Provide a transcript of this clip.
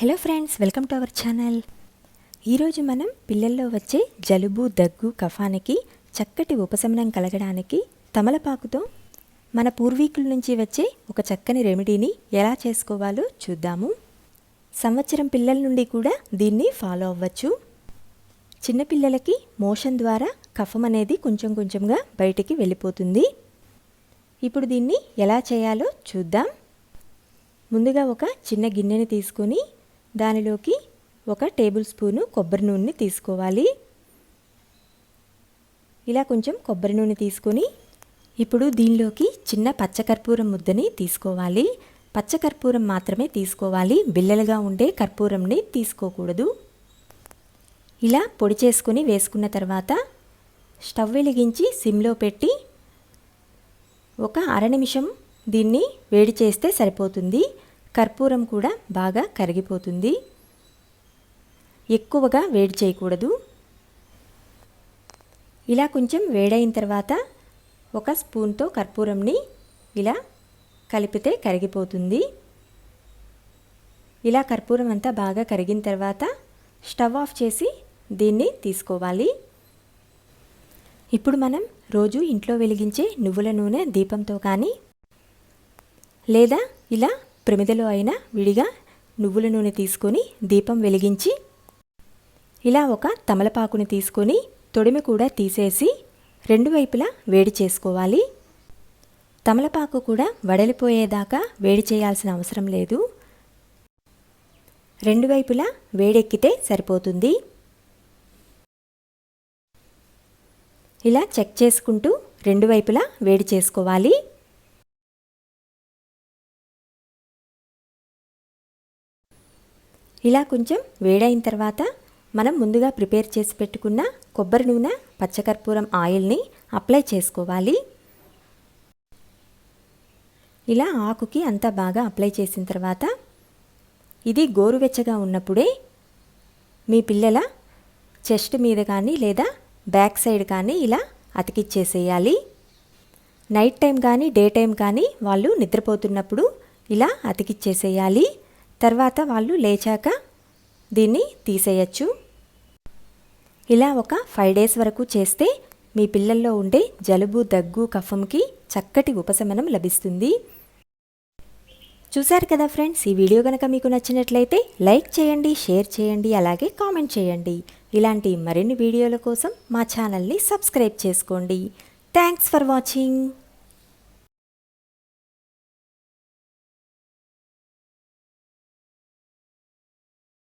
Hello friends welcome to our channel ఈరోజు మనం పిల్లల్లో వచ్చే జలుబు దగ్గు కఫానికి చక్కటి ఉపశమనం కలగడానికి తమలపాకుతో మన పూర్వీకుల నుంచి వచ్చే ఒక చక్కని రెమెడీని ఎలా చేసుకోవాలో చూద్దాము. సంవత్సరం పిల్లల నుండి కూడా దీన్ని ఫాలో అవ్వచ్చు. చిన్నపిల్లలకి మోషన్ ద్వారా కఫం అనేది కొంచెం కొంచెంగా బయటికి వెళ్ళిపోతుంది. ఇప్పుడు దీన్ని ఎలా చేయాలో చూద్దాం. ముందుగా ఒక చిన్న గిన్నెని తీసుకొని దానిలోకి ఒక టేబుల్ స్పూను కొబ్బరి నూనెని తీసుకోవాలి. ఇలా కొంచెం కొబ్బరి నూనె తీసుకొని ఇప్పుడు దీనిలోకి చిన్న పచ్చకర్పూరం ముద్దని తీసుకోవాలి. పచ్చకర్పూరం మాత్రమే తీసుకోవాలి. బిల్లలుగా ఉండే కర్పూరంని తీసుకోకూడదు. ఇలా పొడి చేసుకొని వేసుకున్న తర్వాత స్టవ్ వెలిగించి సిమ్లో పెట్టి ఒక అర నిమిషం దీన్ని వేడి చేస్తే సరిపోతుంది. కర్పూరం కూడా బాగా కరిగిపోతుంది. ఎక్కువగా వేడి చేయకూడదు. ఇలా కొంచెం వేడైన తర్వాత ఒక స్పూన్తో కర్పూరంని ఇలా కలిపితే కరిగిపోతుంది. ఇలా కర్పూరం అంతా బాగా కరిగిన తర్వాత స్టవ్ ఆఫ్ చేసి దీన్ని తీసుకోవాలి. ఇప్పుడు మనం రోజు ఇంట్లో వెలిగించే నువ్వుల నూనె దీపంతో కానీ లేదా ఇలా ప్రమిదలో అయినా విడిగా నువ్వుల నూనె తీసుకొని దీపం వెలిగించి ఇలా ఒక తమలపాకుని తీసుకొని తొడిమి కూడా తీసేసి రెండు వైపులా వేడి చేసుకోవాలి. తమలపాకు కూడా వడలిపోయేదాకా వేడి చేయాల్సిన అవసరం లేదు. రెండు వైపులా వేడెక్కితే సరిపోతుంది. ఇలా చెక్ చేసుకుంటూ రెండు వైపులా వేడి చేసుకోవాలి. ఇలా కొంచెం వేడైన తర్వాత మనం ముందుగా ప్రిపేర్ చేసి పెట్టుకున్న కొబ్బరి నూనె పచ్చకర్పూరం ఆయిల్ని అప్లై చేసుకోవాలి. ఇలా ఆకుకి అంతా బాగా అప్లై చేసిన తర్వాత ఇది గోరువెచ్చగా ఉన్నప్పుడే మీ పిల్లల చెస్ట్ మీద కానీ లేదా బ్యాక్ సైడ్ కానీ ఇలా అతికిచ్చేసేయాలి. నైట్ టైం కానీ డే టైం కానీ వాళ్ళు నిద్రపోతున్నప్పుడు ఇలా అతికిచ్చేసేయాలి. తర్వాత వాళ్ళు లేచాక దీన్ని తీసేయచ్చు. ఇలా ఒక ఫైవ్ డేస్ వరకు చేస్తే మీ పిల్లల్లో ఉండే జలుబు దగ్గు కఫంకి చక్కటి ఉపశమనం లభిస్తుంది. చూశారు కదా ఫ్రెండ్స్ ఈ వీడియో కనుక మీకు నచ్చినట్లయితే లైక్ చేయండి షేర్ చేయండి అలాగే కామెంట్ చేయండి. ఇలాంటి మరిన్ని వీడియోల కోసం మా ఛానల్ని సబ్స్క్రైబ్ చేసుకోండి. Thanks for watching